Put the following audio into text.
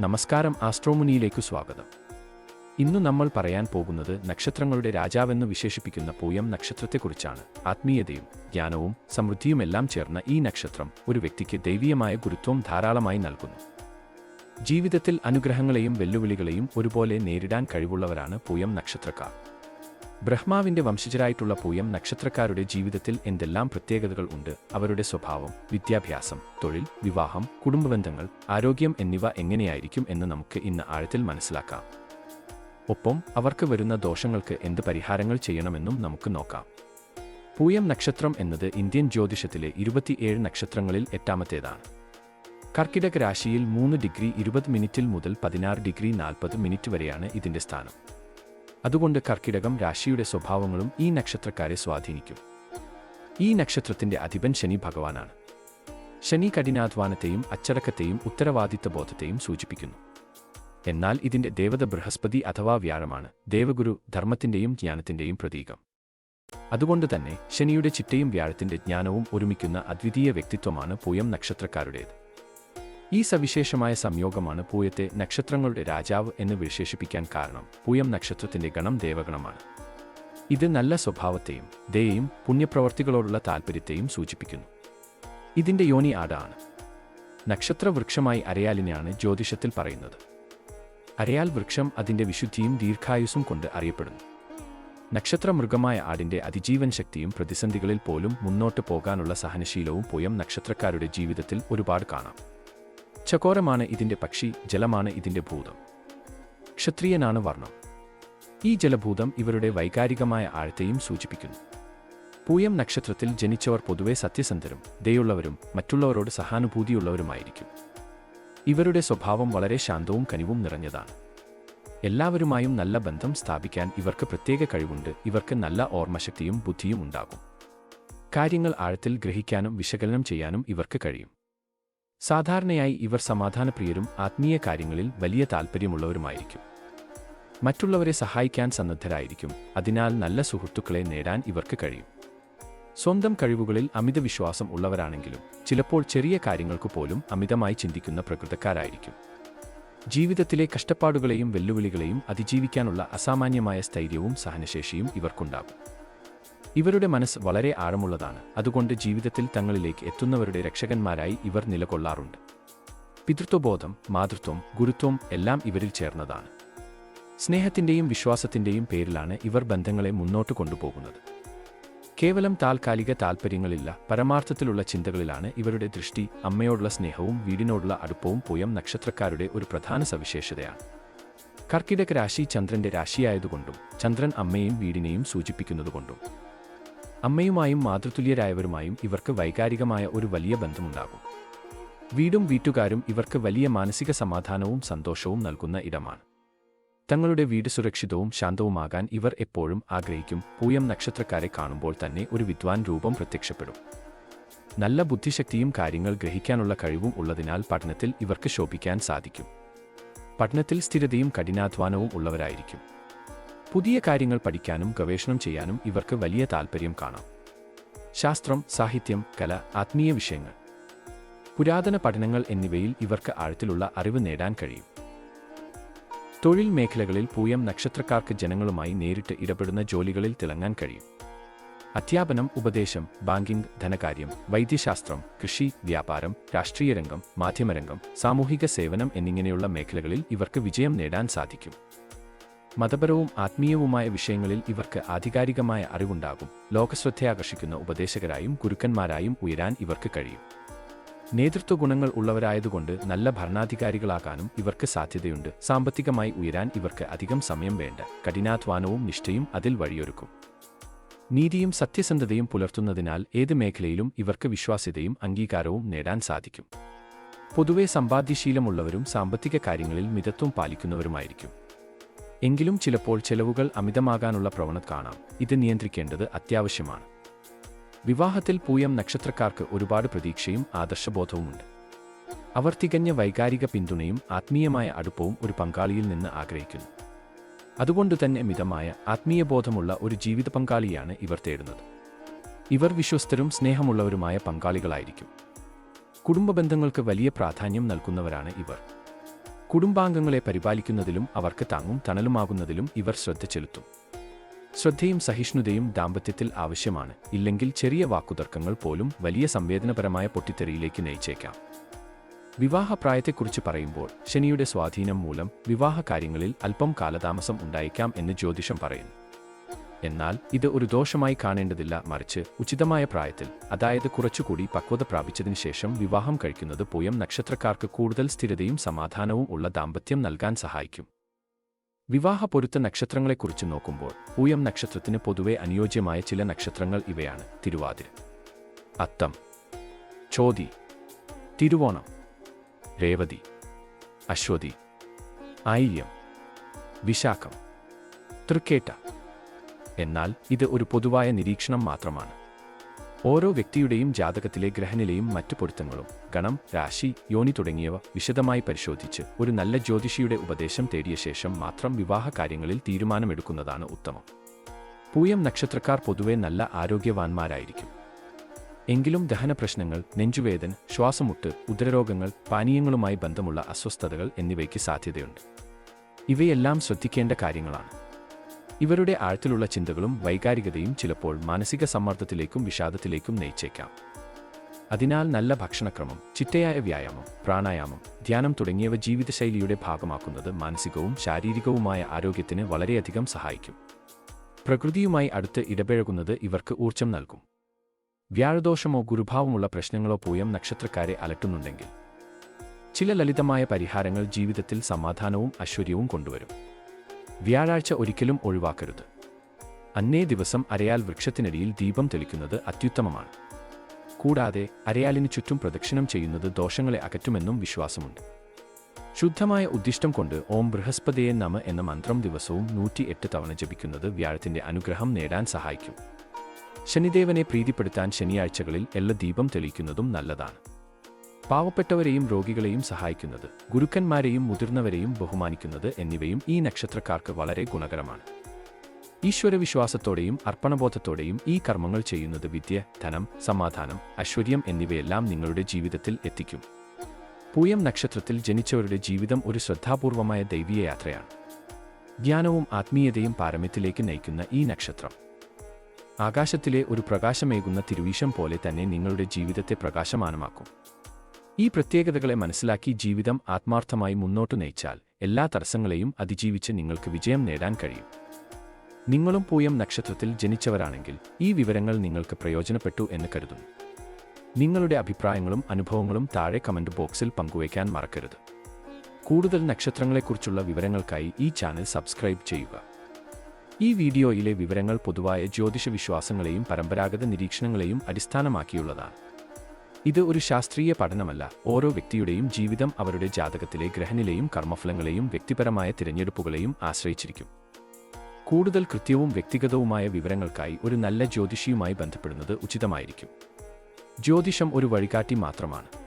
നമസ്കാരം ആസ്ട്രോമുനിയിലേക്ക് സ്വാഗതം. ഇന്ന് നമ്മൾ പറയാൻ പോകുന്നത് നക്ഷത്രങ്ങളുടെ രാജാവെന്ന് വിശേഷിപ്പിക്കുന്ന പൂയം നക്ഷത്രത്തെക്കുറിച്ചാണ്. ആത്മീയതയും ജ്ഞാനവും സമൃദ്ധിയുമെല്ലാം ചേർന്ന ഈ നക്ഷത്രം ഒരു വ്യക്തിക്ക് ദൈവീയമായ ഗുരുത്വം ധാരാളമായി നൽകുന്നു. ജീവിതത്തിൽ അനുഗ്രഹങ്ങളെയും വെല്ലുവിളികളെയും ഒരുപോലെ നേരിടാൻ കഴിവുള്ളവരാണ് പൂയം നക്ഷത്രക്കാർ. ബ്രഹ്മാവിന്റെ വംശജരായിട്ടുള്ള പൂയം നക്ഷത്രക്കാരുടെ ജീവിതത്തിൽ എന്തെല്ലാം പ്രത്യേകതകൾ ഉണ്ട്? അവരുടെ സ്വഭാവം വിദ്യാഭ്യാസം തൊഴിൽ വിവാഹം കുടുംബബന്ധങ്ങൾ ആരോഗ്യം എന്നിവ എങ്ങനെയായിരിക്കും എന്ന് നമുക്ക് ഇന്ന് ആഴത്തിൽ മനസ്സിലാക്കാം. ഒപ്പം അവർക്ക് വരുന്ന ദോഷങ്ങൾക്ക് എന്ത് പരിഹാരങ്ങൾ ചെയ്യണമെന്നും നമുക്ക് നോക്കാം. പൂയം നക്ഷത്രം എന്നത് ഇന്ത്യൻ ജ്യോതിഷത്തിലെ ഇരുപത്തിയേഴ് നക്ഷത്രങ്ങളിൽ എട്ടാമത്തേതാണ്. കർക്കിടക രാശിയിൽ മൂന്ന് ഡിഗ്രി ഇരുപത് മിനിറ്റിൽ മുതൽ പതിനാറ് ഡിഗ്രി നാൽപ്പത് മിനിറ്റ് വരെയാണ് ഇതിന്റെ സ്ഥാനം. അതുകൊണ്ട് കർക്കിടകം രാശിയുടെ സ്വഭാവങ്ങളും ഈ നക്ഷത്രക്കാരെ സ്വാധീനിക്കും. ഈ നക്ഷത്രത്തിന്റെ അധിപൻ ശനി ഭഗവാനാണ്. ശനി കഠിനാധ്വാനത്തെയും അച്ചടക്കത്തെയും ഉത്തരവാദിത്ത ബോധത്തെയും സൂചിപ്പിക്കുന്നു. എന്നാൽ ഇതിന്റെ ദേവത ബൃഹസ്പതി അഥവാ വ്യാഴമാണ് ദേവഗുരു ധർമ്മത്തിന്റെയും ജ്ഞാനത്തിന്റെയും പ്രതീകം. അതുകൊണ്ട് തന്നെ ശനിയുടെ ചിട്ടയും വ്യാഴത്തിന്റെ ജ്ഞാനവും ഒരുമിക്കുന്ന അദ്വിതീയ വ്യക്തിത്വമാണ് പൂയം നക്ഷത്രക്കാരുടേത്. ഈ സവിശേഷമായ സംയോഗമാണ് പൂയത്തെ നക്ഷത്രങ്ങളുടെ രാജാവ് എന്ന് വിശേഷിപ്പിക്കാൻ കാരണം. പൂയം നക്ഷത്രത്തിന്റെ ഗണം ദേവഗണമാണ്. ഇത് നല്ല സ്വഭാവത്തെയും ദയയും പുണ്യപ്രവർത്തികളോടുള്ള താൽപ്പര്യത്തെയും സൂചിപ്പിക്കുന്നു. ഇതിന്റെ യോനി ആടാണ്. നക്ഷത്രവൃക്ഷമായി അരയാലിനെയാണ് ജ്യോതിഷത്തിൽ പറയുന്നത്. അരയാൽ വൃക്ഷം അതിന്റെ വിശുദ്ധിയും ദീർഘായുസും കൊണ്ട് അറിയപ്പെടുന്നു. നക്ഷത്രമൃഗമായ ആടിന്റെ അതിജീവൻ ശക്തിയും പ്രതിസന്ധികളിൽ പോലും മുന്നോട്ട് പോകാനുള്ള സഹനശീലവും പോയം നക്ഷത്രക്കാരുടെ ജീവിതത്തിൽ ഒരുപാട് കാണാം. ചകോരമാണ് ഇതിന്റെ പക്ഷി ജലമാണ് ഇതിന്റെ ഭൂതം. ക്ഷത്രിയനാണ് വർണം. ഈ ജലഭൂതം ഇവരുടെ വൈകാരികമായ ആഴത്തെയും സൂചിപ്പിക്കുന്നു. പൂയം നക്ഷത്രത്തിൽ ജനിച്ചവർ പൊതുവെ സത്യസന്ധരും ദയുള്ളവരും മറ്റുള്ളവരോട് സഹാനുഭൂതിയുള്ളവരുമായിരിക്കും. ഇവരുടെ സ്വഭാവം വളരെ ശാന്തവും കനിവും നിറഞ്ഞതാണ്. എല്ലാവരുമായും നല്ല ബന്ധം സ്ഥാപിക്കാൻ ഇവർക്ക് പ്രത്യേക കഴിവുണ്ട് ഇവർക്ക് നല്ല ഓർമ്മശക്തിയും ബുദ്ധിയും ഉണ്ടാകും. കാര്യങ്ങൾ ആഴത്തിൽ ഗ്രഹിക്കാനും വിശകലനം ചെയ്യാനും ഇവർക്ക് കഴിയും. സാധാരണയായി ഇവർ സമാധാനപ്രിയരും ആത്മീയ കാര്യങ്ങളിൽ വലിയ താൽപ്പര്യമുള്ളവരുമായിരിക്കും മറ്റുള്ളവരെ സഹായിക്കാൻ സന്നദ്ധരായിരിക്കും. അതിനാൽ നല്ല സുഹൃത്തുക്കളെ നേടാൻ ഇവർക്ക് കഴിയും. സ്വന്തം കഴിവുകളിൽ അമിത വിശ്വാസം ഉള്ളവരാണെങ്കിലും ചിലപ്പോൾ ചെറിയ കാര്യങ്ങൾക്ക് പോലും അമിതമായി ചിന്തിക്കുന്ന പ്രകൃതക്കാരായിരിക്കും. ജീവിതത്തിലെ കഷ്ടപ്പാടുകളെയും വെല്ലുവിളികളെയും അതിജീവിക്കാനുള്ള അസാമാന്യമായ സ്ഥൈര്യവും സഹനശേഷിയും ഇവർക്കുണ്ടാകും. ഇവരുടെ മനസ്സ് വളരെ ആഴമുള്ളതാണ്. അതുകൊണ്ട് ജീവിതത്തിൽ തങ്ങളിലേക്ക് എത്തുന്നവരുടെ രക്ഷകന്മാരായി ഇവർ നിലകൊള്ളാറുണ്ട്. പിതൃത്വബോധം മാതൃത്വം ഗുരുത്വം എല്ലാം ഇവരിൽ ചേർന്നതാണ്. സ്നേഹത്തിന്റെയും വിശ്വാസത്തിന്റെയും പേരിലാണ് ഇവർ ബന്ധങ്ങളെ മുന്നോട്ട് കൊണ്ടുപോകുന്നത്. കേവലം താൽക്കാലിക താൽപ്പര്യങ്ങളില്ല പരമാർത്ഥത്തിലുള്ള ചിന്തകളിലാണ് ഇവരുടെ ദൃഷ്ടി അമ്മയോടുള്ള സ്നേഹവും വീടിനോടുള്ള അടുപ്പവും പൂയം നക്ഷത്രക്കാരുടെ ഒരു പ്രധാന സവിശേഷതയാണ്. കർക്കിടക രാശി ചന്ദ്രന്റെ രാശിയായതുകൊണ്ടും ചന്ദ്രൻ അമ്മയെയും വീടിനെയും സൂചിപ്പിക്കുന്നതുകൊണ്ടും. അമ്മയുമായും മാതൃതുല്യരായവരുമായും ഇവർക്ക് വൈകാരികമായ ഒരു വലിയ ബന്ധമുണ്ടാകും. വീടും വീട്ടുകാരും ഇവർക്ക് വലിയ മാനസിക സമാധാനവും സന്തോഷവും നൽകുന്ന ഇടമാണ്. തങ്ങളുടെ വീട് സുരക്ഷിതവും ശാന്തവുമാകാൻ ഇവർ എപ്പോഴും ആഗ്രഹിക്കും. പൂയം നക്ഷത്രക്കാരെ കാണുമ്പോൾ തന്നെ ഒരു വിദ്വാൻ രൂപം പ്രത്യക്ഷപ്പെടും. നല്ല ബുദ്ധിശക്തിയും കാര്യങ്ങൾ ഗ്രഹിക്കാനുള്ള കഴിവും ഉള്ളതിനാൽ പഠനത്തിൽ ഇവർക്ക് ശോഭിക്കാൻ സാധിക്കും. പഠനത്തിൽ സ്ഥിരതയും കഠിനാധ്വാനവും ഉള്ളവരായിരിക്കും. പുതിയ കാര്യങ്ങൾ പഠിക്കാനും ഗവേഷണം ചെയ്യാനും ഇവർക്ക് വലിയ താൽപ്പര്യം കാണാം. ശാസ്ത്രം സാഹിത്യം കല ആത്മീയ വിഷയങ്ങൾ പുരാതന പഠനങ്ങൾ എന്നിവയിൽ ഇവർക്ക് ആഴത്തിലുള്ള അറിവ് നേടാൻ കഴിയും. തൊഴിൽ മേഖലകളിൽ പൂയം നക്ഷത്രക്കാർക്ക് ജനങ്ങളുമായി നേരിട്ട് ഇടപെടുന്ന ജോലികളിൽ തിളങ്ങാൻ കഴിയും. അധ്യാപനം ഉപദേശം ബാങ്കിംഗ് ധനകാര്യം വൈദ്യശാസ്ത്രം കൃഷി വ്യാപാരം രാഷ്ട്രീയ രംഗം മാധ്യമരംഗം സാമൂഹിക സേവനം എന്നിങ്ങനെയുള്ള മേഖലകളിൽ ഇവർക്ക് വിജയം നേടാൻ സാധിക്കും. മതപരവും ആത്മീയവുമായ വിഷയങ്ങളിൽ ഇവർക്ക് ആധികാരികമായ അറിവുണ്ടാകും. ലോകശ്രദ്ധയാകർഷിക്കുന്ന ഉപദേശകരായും ഗുരുക്കന്മാരായും ഉയരാൻ ഇവർക്ക് കഴിയും. നേതൃത്വ ഗുണങ്ങൾ ഉള്ളവരായതുകൊണ്ട് നല്ല ഭരണാധികാരികളാകാനും ഇവർക്ക് സാധ്യതയുണ്ട്. സാമ്പത്തികമായി ഉയരാൻ ഇവർക്ക് അധികം സമയം വേണ്ട. കഠിനാധ്വാനവും നിഷ്ഠയും അതിൽ വഴിയൊരുക്കും. നീതിയും സത്യസന്ധതയും പുലർത്തുന്നതിനാൽ ഏത് മേഖലയിലും ഇവർക്ക് വിശ്വാസ്യതയും അംഗീകാരവും നേടാൻ സാധിക്കും. പൊതുവെ സമ്പാദ്യശീലമുള്ളവരും സാമ്പത്തിക കാര്യങ്ങളിൽ മിതത്വം പാലിക്കുന്നവരുമായിരിക്കും. എങ്കിലും ചിലപ്പോൾ ചെലവുകൾ അമിതമാകാനുള്ള പ്രവണത കാണാം. ഇത് നിയന്ത്രിക്കേണ്ടത് അത്യാവശ്യമാണ്. വിവാഹത്തിൽ പൂയം നക്ഷത്രക്കാർക്ക് ഒരുപാട് പ്രതീക്ഷയും ആദർശബോധവുമുണ്ട്. അവർ തികഞ്ഞ വൈകാരിക പിന്തുണയും ആത്മീയമായ അടുപ്പവും ഒരു പങ്കാളിയിൽ നിന്ന് ആഗ്രഹിക്കുന്നു. അതുകൊണ്ടുതന്നെ മിതമായ ആത്മീയബോധമുള്ള ഒരു ജീവിത പങ്കാളിയാണ് ഇവർ തേടുന്നത്. ഇവർ വിശ്വസ്തരും സ്നേഹമുള്ളവരുമായ പങ്കാളികളായിരിക്കും. കുടുംബ ബന്ധങ്ങൾക്ക് വലിയ പ്രാധാന്യം നൽകുന്നവരാണ് ഇവർ. കുടുംബാംഗങ്ങളെ പരിപാലിക്കുന്നതിലും അവർക്ക് താങ്ങും തണലുമാകുന്നതിലും ഇവർ ശ്രദ്ധ ചെലുത്തും. ശ്രദ്ധയും സഹിഷ്ണുതയും ദാമ്പത്യത്തിൽ ആവശ്യമാണ്. ഇല്ലെങ്കിൽ ചെറിയ വാക്കുതർക്കങ്ങൾ പോലും വലിയ സംവേദനപരമായ പൊട്ടിത്തെറിയിലേക്ക് നയിച്ചേക്കാം. വിവാഹപ്രായത്തെക്കുറിച്ച് പറയുമ്പോൾ ശനിയുടെ സ്വാധീനം മൂലം വിവാഹകാര്യങ്ങളിൽ അല്പം കാലതാമസം ഉണ്ടായേക്കാം എന്ന് ജ്യോതിഷം പറയുന്നു. എന്നാൽ ഇത് ഒരു ദോഷമായി കാണേണ്ടതില്ല മറിച്ച് ഉചിതമായ പ്രായത്തിൽ അതായത് കുറച്ചുകൂടി പക്വത പ്രാപിച്ചതിനു ശേഷം വിവാഹം കഴിക്കുന്നത് പൂയം നക്ഷത്രക്കാർക്ക് കൂടുതൽ സ്ഥിരതയും സമാധാനവും ഉള്ള ദാമ്പത്യം നൽകാൻ സഹായിക്കും. വിവാഹ പൊരുത്ത നക്ഷത്രങ്ങളെക്കുറിച്ച് നോക്കുമ്പോൾ പൂയം നക്ഷത്രത്തിന് പൊതുവെ അനുയോജ്യമായ ചില നക്ഷത്രങ്ങൾ ഇവയാണ്. തിരുവാതിര അത്തം ചോതി തിരുവോണം രേവതി അശ്വതി ഐര്യം വിശാഖം തൃക്കേട്ട എന്നാൽ ഇത് ഒരു പൊതുവായ നിരീക്ഷണം മാത്രമാണ്. ഓരോ വ്യക്തിയുടെയും ജാതകത്തിലെ ഗ്രഹനിലയും മറ്റു പൊരുത്തങ്ങളും ഗണം രാശി യോനി തുടങ്ങിയവ വിശദമായി പരിശോധിച്ച് ഒരു നല്ല ജ്യോതിഷിയുടെ ഉപദേശം തേടിയ ശേഷം മാത്രം വിവാഹ കാര്യങ്ങളിൽ തീരുമാനമെടുക്കുന്നതാണ് ഉത്തമം. പൂയം നക്ഷത്രക്കാർ പൊതുവെ നല്ല ആരോഗ്യവാന്മാരായിരിക്കും. എങ്കിലും ദഹന പ്രശ്നങ്ങൾ നെഞ്ചുവേദന ശ്വാസമുട്ട് ഉദരരോഗങ്ങൾ പാനീയങ്ങളുമായി ബന്ധമുള്ള അസ്വസ്ഥതകൾ എന്നിവയ്ക്ക് സാധ്യതയുണ്ട്. ഇവയെല്ലാം ശ്രദ്ധിക്കേണ്ട കാര്യങ്ങളാണ്. ഇവരുടെ ആഴത്തിലുള്ള ചിന്തകളും വൈകാരികതയും ചിലപ്പോൾ മാനസിക സമ്മർദ്ദത്തിലേക്കും വിഷാദത്തിലേക്കും നയിച്ചേക്കാം. അതിനാൽ നല്ല ഭക്ഷണക്രമം ചിട്ടയായ വ്യായാമം പ്രാണായാമം ധ്യാനം തുടങ്ങിയവ ജീവിതശൈലിയുടെ ഭാഗമാക്കുന്നത് മാനസികവും ശാരീരികവുമായ ആരോഗ്യത്തിന് വളരെയധികം സഹായിക്കും. പ്രകൃതിയുമായി അടുത്ത് ഇടപഴകുന്നത് ഇവർക്ക് ഊർജം നൽകും. വ്യാഴദോഷമോ ഗുരുഭാവമുള്ള പ്രശ്നങ്ങളോ പൂയം നക്ഷത്രക്കാരെ അലട്ടുന്നുണ്ടെങ്കിൽ ചില ലളിതമായ പരിഹാരങ്ങൾ ജീവിതത്തിൽ സമാധാനവും ഐശ്വര്യവും കൊണ്ടുവരും. വ്യാഴാഴ്ച ഒരിക്കലും ഒഴിവാക്കരുത്. അന്നേ ദിവസം അരയാൽ വൃക്ഷത്തിനടിയിൽ ദീപം തെളിക്കുന്നത് അത്യുത്തമമാണ്. കൂടാതെ അരയാലിന് ചുറ്റും പ്രദക്ഷിണം ചെയ്യുന്നത് ദോഷങ്ങളെ അകറ്റുമെന്നും വിശ്വാസമുണ്ട്. ശുദ്ധമായ ഉദ്ദിഷ്ടം കൊണ്ട് ഓം ബൃഹസ്പതിയെ നമ എന്ന മന്ത്രം ദിവസവും നൂറ്റി എട്ട് തവണ ജപിക്കുന്നത് വ്യാഴത്തിന്റെ അനുഗ്രഹം നേടാൻ സഹായിക്കും. ശനിദേവനെ പ്രീതിപ്പെടുത്താൻ ശനിയാഴ്ചകളിൽ എള്ള ദീപം തെളിയിക്കുന്നതും നല്ലതാണ്. പാവപ്പെട്ടവരെയും രോഗികളെയും സഹായിക്കുന്നത് ഗുരുക്കന്മാരെയും മുതിർന്നവരെയും ബഹുമാനിക്കുന്നത് എന്നിവയും ഈ നക്ഷത്രക്കാർക്ക് വളരെ ഗുണകരമാണ്. ഈശ്വരവിശ്വാസത്തോടെയും അർപ്പണബോധത്തോടെയും ഈ കർമ്മങ്ങൾ ചെയ്യുന്നത് വിദ്യ ധനം സമാധാനം ഐശ്വര്യം എന്നിവയെല്ലാം നിങ്ങളുടെ ജീവിതത്തിൽ എത്തിക്കും. പൂയം നക്ഷത്രത്തിൽ ജനിച്ചവരുടെ ജീവിതം ഒരു ശ്രദ്ധാപൂർവമായ ദൈവീയ യാത്രയാണ്. ജ്ഞാനവും ആത്മീയതയും പാരമ്യത്തിലേക്ക് നയിക്കുന്ന ഈ നക്ഷത്രം. ആകാശത്തിലെ ഒരു പ്രകാശമേകുന്ന തിരുവീശം പോലെ തന്നെ നിങ്ങളുടെ ജീവിതത്തെ പ്രകാശമാനമാക്കും. ഈ പ്രത്യേകതകളെ മനസ്സിലാക്കി ജീവിതം ആത്മാർത്ഥമായി മുന്നോട്ടു നയിച്ചാൽ എല്ലാ തടസ്സങ്ങളെയും അതിജീവിച്ച് നിങ്ങൾക്ക് വിജയം നേടാൻ കഴിയും. നിങ്ങളും പൂയം നക്ഷത്രത്തിൽ ജനിച്ചവരാണെങ്കിൽ ഈ വിവരങ്ങൾ നിങ്ങൾക്ക് പ്രയോജനപ്പെട്ടു എന്ന് കരുതുന്നു. നിങ്ങളുടെ അഭിപ്രായങ്ങളും അനുഭവങ്ങളും താഴെ കമന്റ് ബോക്സിൽ പങ്കുവയ്ക്കാൻ മറക്കരുത്. കൂടുതൽ നക്ഷത്രങ്ങളെക്കുറിച്ചുള്ള വിവരങ്ങൾക്കായി ഈ ചാനൽ സബ്സ്ക്രൈബ് ചെയ്യുക. ഈ വീഡിയോയിലെ വിവരങ്ങൾ പൊതുവായ ജ്യോതിഷ വിശ്വാസങ്ങളെയും പരമ്പരാഗത നിരീക്ഷണങ്ങളെയും അടിസ്ഥാനമാക്കിയുള്ളതാണ്. ഇത് ഒരു ശാസ്ത്രീയ പഠനമല്ല. ഓരോ വ്യക്തിയുടെയും ജീവിതം അവരുടെ ജാതകത്തിലെ ഗ്രഹനിലെയും കർമ്മഫലങ്ങളെയും വ്യക്തിപരമായ തിരഞ്ഞെടുപ്പുകളെയും ആശ്രയിച്ചിരിക്കും. കൂടുതൽ കൃത്യവും വ്യക്തിഗതവുമായ വിവരങ്ങൾക്കായി ഒരു നല്ല ജ്യോതിഷിയുമായി ബന്ധപ്പെടുന്നത് ഉചിതമായിരിക്കും. ജ്യോതിഷം ഒരു വഴികാട്ടി മാത്രമാണ്.